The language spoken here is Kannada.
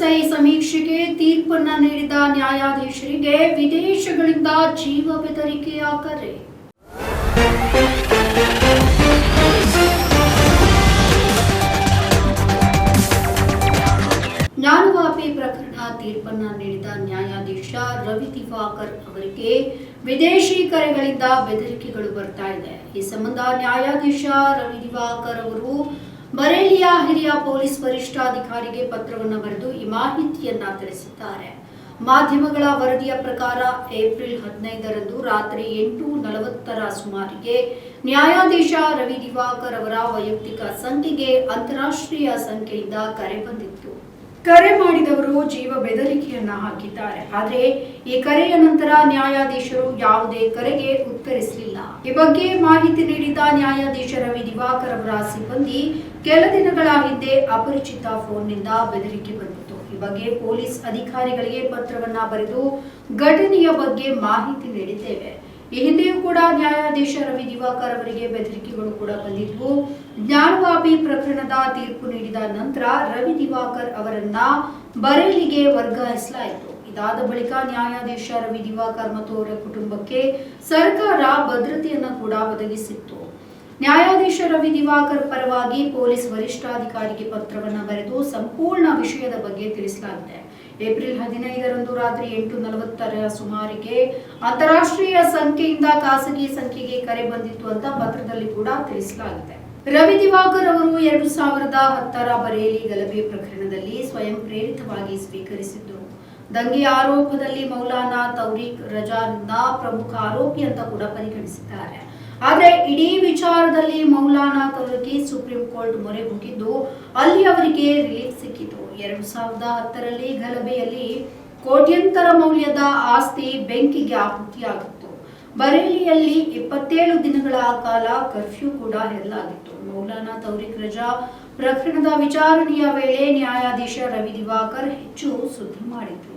ಪಿಎಸ್ಐ ಸಮೀಕ್ಷೆಗೆ ತೀರ್ಪನ್ನ ನೀಡಿದ ನ್ಯಾಯಾಧೀಶರಿಗೆ ವಿದೇಶಗಳಿಂದ ಜೀವ ಬೆದರಿಕೆಯ ಕರೆ ಜ್ಞಾನವಾಪಿ ಪ್ರಕರಣ ತೀರ್ಪನ್ನ ನೀಡಿದ ನ್ಯಾಯಾಧೀಶ ರವಿ ದಿವಾಕರ್ ಅವರಿಗೆ ವಿದೇಶಿ ಕರೆಗಳಿಂದ ಬೆದರಿಕೆಗಳು ಬರ್ತಾ ಇದೆ. ಈ ಸಂಬಂಧ ನ್ಯಾಯಾಧೀಶ ರವಿ ದಿವಾಕರ್ ಅವರು ಬರೇಲಿಯ ಹಿರಿಯ ಪೊಲೀಸ್ ವರಿಷ್ಠಾಧಿಕಾರಿಗೆ ಪತ್ರವನ್ನು ಬರೆದು ಈ ಮಾಹಿತಿಯನ್ನ ತಿಳಿಸಿದ್ದಾರೆ. ಮಾಧ್ಯಮಗಳ ವರದಿಯ ಪ್ರಕಾರ ಏಪ್ರಿಲ್ ಹದಿನೈದರಂದು ರಾತ್ರಿ ಎಂಟು ನಲವತ್ತರ ಸುಮಾರಿಗೆ ನ್ಯಾಯಾಧೀಶ ರವಿ ದಿವಾಕರ್ ಅವರ ವೈಯಕ್ತಿಕ ಸಂಖ್ಯೆಗೆ ಅಂತಾರಾಷ್ಟ್ರೀಯ ಸಂಖ್ಯೆಯಿಂದ ಕರೆ ಬಂದಿತ್ತು. ಕರೆ ಮಾಡಿದವರು ಜೀವ ಬೆದರಿಕೆಯನ್ನ ಹಾಕಿದ್ದಾರೆ. ಆದರೆ ಈ ಕರೆಯ ನಂತರ ನ್ಯಾಯಾಧೀಶರು ಯಾವುದೇ ಕರೆಗೆ ಉತ್ತರಿಸಲಿಲ್ಲ. ಈ ಬಗ್ಗೆ ಮಾಹಿತಿ ನೀಡಿದ ನ್ಯಾಯಾಧೀಶ ರವಿ ದಿವಾಕರ್ ಅವರ ಸಿಬ್ಬಂದಿ ಕೆಲ ದಿನಗಳ ಹಿಂದೆ ಅಪರಿಚಿತ ಫೋನ್ನಿಂದ ಬೆದರಿಕೆ ಬಂದಿತ್ತು. ಈ ಬಗ್ಗೆ ಪೊಲೀಸ್ ಅಧಿಕಾರಿಗಳಿಗೆ ಪತ್ರವನ್ನ ಬರೆದು ಘಟನೆಯ ಬಗ್ಗೆ ಮಾಹಿತಿ ನೀಡಿದ್ದೇವೆ. ಈ ಹಿಂದೆಯೂ ಕೂಡ ನ್ಯಾಯಾಧೀಶ ರವಿ ದಿವಾಕರ್ ಅವರಿಗೆ ಬೆದರಿಕೆಗಳು ಕೂಡ ಬಂದಿದ್ವು. ಜ್ಞಾನವಾಪಿ ಪ್ರಕರಣದ ತೀರ್ಪು ನೀಡಿದ ನಂತರ ರವಿ ದಿವಾಕರ್ ಅವರನ್ನ ಬರೇಲಿಗೆ ವರ್ಗಾಯಿಸಲಾಯಿತು. ಇದಾದ ಬಳಿಕ ನ್ಯಾಯಾಧೀಶ ರವಿ ದಿವಾಕರ್ ಮತ್ತು ಅವರ ಕುಟುಂಬಕ್ಕೆ ಸರ್ಕಾರ ಭದ್ರತೆಯನ್ನ ಕೂಡ ಒದಗಿಸಿತ್ತು. ನ್ಯಾಯಾಧೀಶ ರವಿ ದಿವಾಕರ್ ಪರವಾಗಿ ಪೊಲೀಸ್ ವರಿಷ್ಠಾಧಿಕಾರಿಗೆ ಪತ್ರವನ್ನ ಬರೆದು ಸಂಪೂರ್ಣ ವಿಷಯದ ಬಗ್ಗೆ ತಿಳಿಸಲಾಗಿದೆ. ಏಪ್ರಿಲ್ ಹದಿನೈದರಂದು ರಾತ್ರಿ ಎಂಟು ನಲವತ್ತರ ಸುಮಾರಿಗೆ ಅಂತಾರಾಷ್ಟ್ರೀಯ ಸಂಖ್ಯೆಯಿಂದ ಖಾಸಗಿ ಸಂಖ್ಯೆಗೆ ಕರೆ ಬಂದಿತ್ತು ಅಂತ ಪತ್ರದಲ್ಲಿ ಕೂಡ ತಿಳಿಸಲಾಗಿದೆ. ರವಿ ದಿವಾಕರ್ ಅವರು ಎರಡು ಸಾವಿರದ ಹತ್ತರ ಬರೆಯಲಿ ಗಲಭೆ ಪ್ರಕರಣದಲ್ಲಿ ಸ್ವಯಂ ಪ್ರೇರಿತವಾಗಿ ಸ್ವೀಕರಿಸಿದ್ದರು. ದಂಗೆ ಆರೋಪದಲ್ಲಿ ಮೌಲಾನಾ ತೌರಿಕ್ ರಜಾನ್ನ ಪ್ರಮುಖ ಆರೋಪಿ ಅಂತ ಕೂಡ ಪರಿಗಣಿಸಿದ್ದಾರೆ. ಆದರೆ ಇಡೀ ವಿಚಾರದಲ್ಲಿ ಮೌಲಾನಾ ಅವರಿಗೆ ಸುಪ್ರೀಂ ಕೋರ್ಟ್ ಮೊರೆ ಹೋಗಿದ್ದು, ಅಲ್ಲಿ ಅವರಿಗೆ ರಿಲೀಫ್ ಸಿಕ್ಕಿತು. ಎರಡು ಸಾವಿರದ ಹತ್ತರಲ್ಲಿ ಗಲಭೆಯಲ್ಲಿ ಕೋಟ್ಯಂತರ ಮೌಲ್ಯದ ಆಸ್ತಿ ಬೆಂಕಿಗೆ ಆಹುತಿಯಾಗಿತ್ತು. ಬರೇಲಿಯಲ್ಲಿ ಇಪ್ಪತ್ತೇಳು ದಿನಗಳ ಕಾಲ ಕರ್ಫ್ಯೂ ಕೂಡ ಹೇರಲಾಗಿತ್ತು. ಮೌಲಾನಾ ತೌರಿಕ್ ರಜಾ ಪ್ರಕರಣದ ವಿಚಾರಣೆಯ ವೇಳೆ ನ್ಯಾಯಾಧೀಶ ರವಿ ದಿವಾಕರ್ ಹೆಚ್ಚು ಸುದ್ದಿ ಮಾಡಿದ್ರು.